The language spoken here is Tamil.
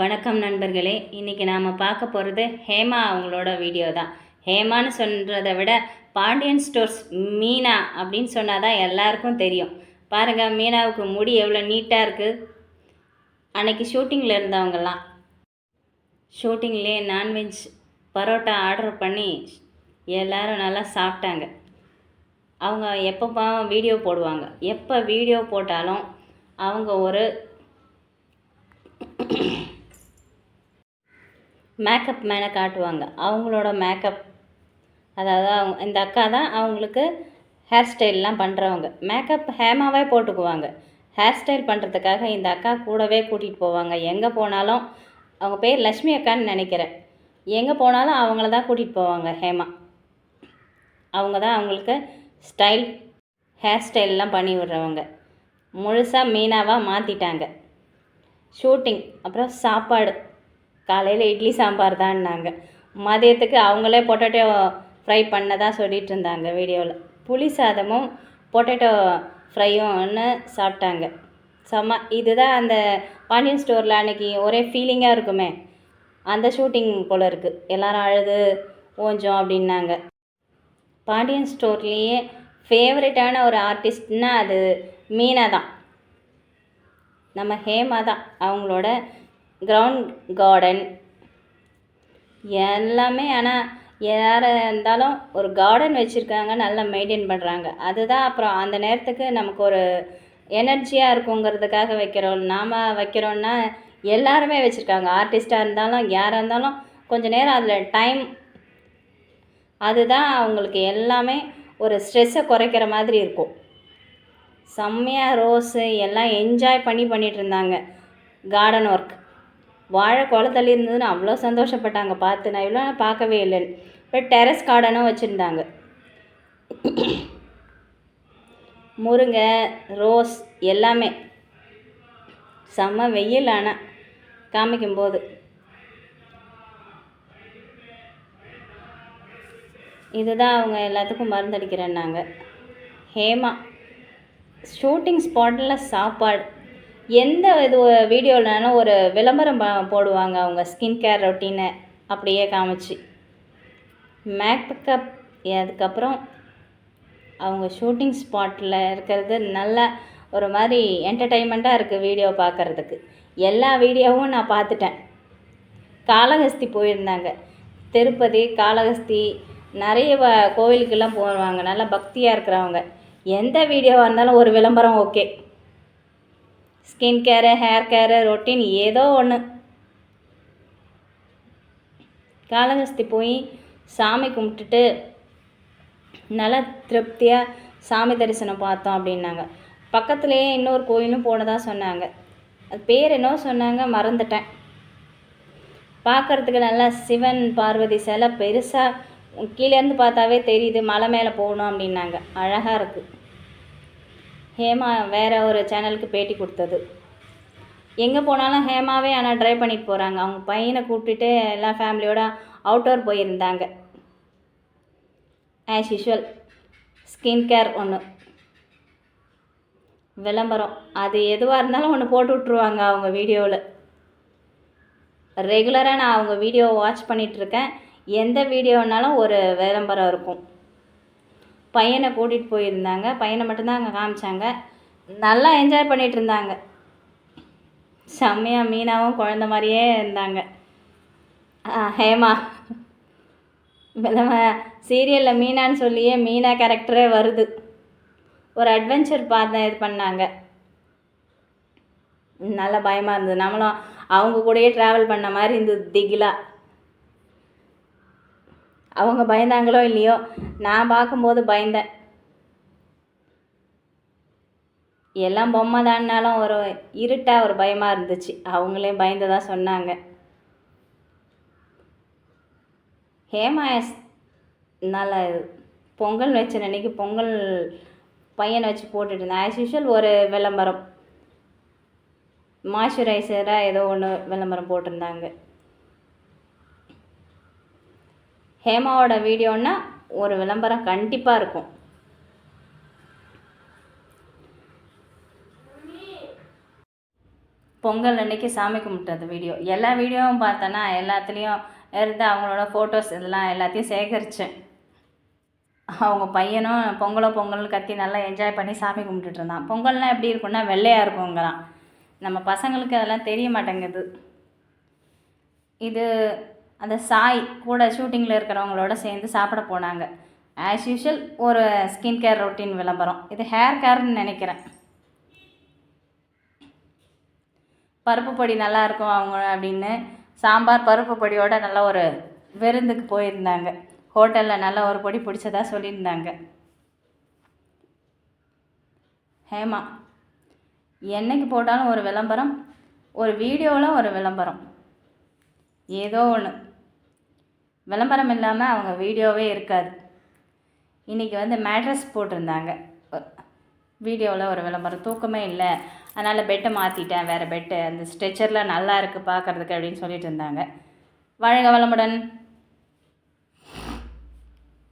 வணக்கம் நண்பர்களே. இன்றைக்கி நாம் பார்க்க போகிறது ஹேமா அவங்களோட வீடியோ தான். ஹேமான்னு சொல்கிறத விட பாண்டியன் ஸ்டோர்ஸ் மீனா அப்படின்னு சொன்னால் தான் எல்லாருக்கும் தெரியும். பாருங்கள் மீனாவுக்கு முடி எவ்வளோ நீட்டாக இருக்குது அன்றைக்கி ஷூட்டிங்கில் இருந்தவங்கெல்லாம் ஷூட்டிங்லேயே நான்வெஜ் பரோட்டா ஆர்டர் பண்ணி எல்லோரும் நல்லா சாப்பிட்டாங்க. அவங்க எப்போ வீடியோ போடுவாங்க. எப்போ வீடியோ போட்டாலும் அவங்க ஒரு மேக்கப் மேனை காட்டுவாங்க. அவங்களோட மேக்கப் அதாவது அவங்க இந்த அக்கா தான் அவங்களுக்கு ஹேர் ஸ்டைல்லாம் பண்ணுறவங்க மேக்கப் ஹேமாவே போட்டுக்குவாங்க. ஹேர் ஸ்டைல் பண்ணுறதுக்காக இந்த அக்கா கூடவே கூட்டிகிட்டு போவாங்க. எங்கே போனாலும் அவங்க பேர் லக்ஷ்மி அக்கான்னு நினைக்கிறேன். எங்கே போனாலும் அவங்கள தான் கூட்டிகிட்டு போவாங்க ஹேமா. அவங்க தான் அவங்களுக்கு ஸ்டைல் ஹேர் ஸ்டைல்லாம் பண்ணி விடுறவங்க. முழுசாக மீனாவாக மாற்றிட்டாங்க ஷூட்டிங் அப்புறம் சாப்பாடு. காலையில் இட்லி சாம்பார் தான்னாங்க. மதியத்துக்கு அவங்களே பொட்டேட்டோ ஃப்ரை பண்ணதா சொல்லிகிட்டு இருந்தாங்க வீடியோவில் புளி சாதமும் பொட்டேட்டோ ஃப்ரையும்னு சாப்பிட்டாங்க. செம்ம இதுதான் அந்த பாண்டியன் ஸ்டோரில் அன்னைக்கு ஒரே ஃபீலிங்காக இருக்குமே. அந்த ஷூட்டிங் போல் இருக்குது எல்லோரும் அழுது ஓஞ்சோம் அப்படின்னாங்க. பாண்டியன் ஸ்டோர்லேயே ஃபேவரட்டான ஒரு ஆர்டிஸ்ட்னால் அது மீனா தான் நம்ம ஹேமா தான் அவங்களோட கிரவுண்ட் கார்டன் எல்லாமே ஆனால் யாராக இருந்தாலும் ஒரு கார்டன் வச்சுருக்காங்க நல்லா மெயின்டைன் பண்ணுறாங்க அதுதான் அப்புறம் அந்த நேரத்துக்கு நமக்கு ஒரு எனர்ஜியாக இருக்குங்கிறதுக்காக வைக்கிறோம். நாம் வைக்கிறோன்னா எல்லாருமே வச்சுருக்காங்க. ஆர்டிஸ்ட்டாக இருந்தாலும் யாராக இருந்தாலும் கொஞ்சம் நேரம் அதில் டைம் அதுதான் அவங்களுக்கு எல்லாமே ஒரு ஸ்ட்ரெஸ்ஸை குறைக்கிற மாதிரி இருக்கும். செம்மையாக ரோஸு எல்லாம் என்ஜாய் பண்ணி பண்ணிகிட்டு இருந்தாங்க. கார்டன் ஒர்க் வாழை குளத்தள்ளி இருந்ததுன்னு அவ்வளோ சந்தோஷப்பட்டாங்க. பார்த்து நான் இவ்வளோ நான் பார்க்கவே இல்லைன்னு இப்போ டெரஸ் கார்டனும் வச்சுருந்தாங்க. முருங்கை ரோஸ் எல்லாமே. செம்ம வெயில் ஆனால் காமிக்கும்போது இதுதான் அவங்க எல்லாத்துக்கும் மருந்தடிக்கிறேன்னாங்க. ஹேமா ஷூட்டிங் ஸ்பாட்டில் சாப்பாடு எந்த இது வீடியோவிலனாலும் ஒரு விளம்பரம் போடுவாங்க அவங்க ஸ்கின் கேர் ரொட்டீனை அப்படியே காமிச்சு. மேக்கப் அதுக்கப்புறம் அவங்க ஷூட்டிங் ஸ்பாட்டில் இருக்கிறது நல்லா ஒரு மாதிரி என்டர்டைன்மெண்ட்டாக இருக்குது வீடியோ பார்க்குறதுக்கு எல்லா வீடியோவும் நான் பார்த்துட்டேன் காளஹஸ்தி போயிருந்தாங்க. திருப்பதி காளஹஸ்தி நிறைய வ- கோவிலுக்கெல்லாம் போவாங்க. நல்லா பக்தியாக இருக்கிறவங்க. எந்த வீடியோவாக இருந்தாலும் ஒரு விளம்பரம் okay skin care hair care routine ஏதோ ஒன்று காளஹஸ்தி போய் சாமி கும்பிட்டுட்டு நல்லா திருப்தியாக சாமி தரிசனம் பார்த்தோம் அப்படின்னாங்க. பக்கத்துலேயே இன்னொரு கோயிலும் போனதாக சொன்னாங்க. அது பேர் என்ன சொன்னாங்க மறந்துட்டேன். பார்க்கறதுக்கு நல்லா சிவன் பார்வதி சிலை பெருசாக கீழேருந்து பார்த்தாவே தெரியுது மலை மேலே போகணும் அப்படின்னாங்க. அழகாக இருக்குது ஹேமா வேறு ஒரு சேனலுக்கு பேட்டி கொடுத்தது. எங்கே போனாலும் ஹேமாவே ஆனால் ட்ரை பண்ணிட்டு போகிறாங்க அவங்க பையனை கூப்பிட்டுட்டு எல்லா ஃபேமிலியோட அவுட்டோர் போயிருந்தாங்க. ஆஸ் யூஷுவல் ஸ்கின் கேர் ஒன்று விளம்பரம். அது எதுவாக இருந்தாலும் ஒன்று போட்டு விட்ருவாங்க அவங்க வீடியோவில் ரெகுலராக நான் அவங்க வீடியோ வாட்ச் பண்ணிகிட்ருக்கேன் எந்த வீடியோனாலும் ஒரு விளம்பரம் இருக்கும். பையனை கூட்டிகிட்டு போயிருந்தாங்க. பையனை மட்டும்தான் அங்கே காமிச்சாங்க. நல்லா என்ஜாய் பண்ணிகிட்டு இருந்தாங்க. செம்மையாக மீனாவும் குழந்த மாதிரியே இருந்தாங்க. ஹேமா. நம்ம சீரியலில் மீனான்னு சொல்லியே மீனா கேரக்டரே வருது. ஒரு அட்வென்ச்சர் பார்த்து இது பண்ணாங்க. நல்ல பயமாக இருந்தது. நம்மளும் அவங்க கூடயே ட்ராவல் பண்ண மாதிரி இருந்தது திகிலா. அவங்க பயந்தாங்களோ இல்லையோ நான் பார்க்கும்போது பயந்தேன். எல்லாம் பொம்மை தான்னாலும் ஒரு இருட்டாக ஒரு பயமாக இருந்துச்சு. அவங்களே பயந்ததாக சொன்னாங்க. ஹேமாயஸ் நல்ல பொங்கல் வச்ச அன்னைக்கு பொங்கல் பையனை வச்சு போட்டுட்டு இருந்தேன் ஆஸ் யூஷுவல் ஒரு விளம்பரம். மாய்ஸ்சரைசராக ஏதோ ஒன்று விளம்பரம் போட்டிருந்தாங்க. ஹேமாவோட வீடியோன்னா ஒரு விளம்பரம் கண்டிப்பாக இருக்கும். பொங்கல் அன்னைக்கு சாமி கும்பிட்டது வீடியோ. எல்லா வீடியோவும் பார்த்தேன்னா எல்லாத்துலேயும் இருந்து அவங்களோட ஃபோட்டோஸ் இதெல்லாம் எல்லாத்தையும் சேகரித்தேன் அவங்க பையனும் பொங்கலோ பொங்கல்னு கத்தி நல்லா என்ஜாய் பண்ணி சாமி கும்பிட்டுட்டு இருந்தான். பொங்கல்லாம் எப்படி இருக்கும்னா வெள்ளையாக இருக்குங்கிறான் நம்ம பசங்களுக்கு அதெல்லாம் தெரிய மாட்டேங்குது. இது அந்த சாய் கூட ஷூட்டிங்கில் இருக்கிறவங்களோட சேர்ந்து சாப்பிட போனாங்க. ஆஸ் யூஷுவல் ஒரு ஸ்கின் கேர் ரொட்டீன் விளம்பரம். இது ஹேர் கேர்னு நினைக்கிறேன். பருப்பு பொடி நல்லா இருக்கும் அவங்க அப்படின்னு சாம்பார் பருப்பு பொடியோட நல்ல ஒரு விருந்துக்கு போயிருந்தாங்க. ஹோட்டலில் நல்ல ஒரு பொடி பிடிச்சதாக சொல்லியிருந்தாங்க. ஹேமா என்னைக்கு போட்டாலும் ஒரு விளம்பரம் ஒரு வீடியோவில் ஒரு விளம்பரம். ஏதோ ஒன்று விளம்பரம் இல்லாமல் அவங்க வீடியோவே இருக்காது. இன்றைக்கி வந்து மேட்ரஸ் போட்டிருந்தாங்க. வீடியோவில் ஒரு விளம்பரம். தூக்கமே இல்லை. அதனால் பெட்டை மாற்றிட்டேன் வேறு பெட்டு. அந்த ஸ்ட்ரெச்சரில் நல்லா இருக்குது பார்க்குறதுக்கு அப்படின்னு சொல்லிட்டு இருந்தாங்க. வாழ்க வளமுடன்.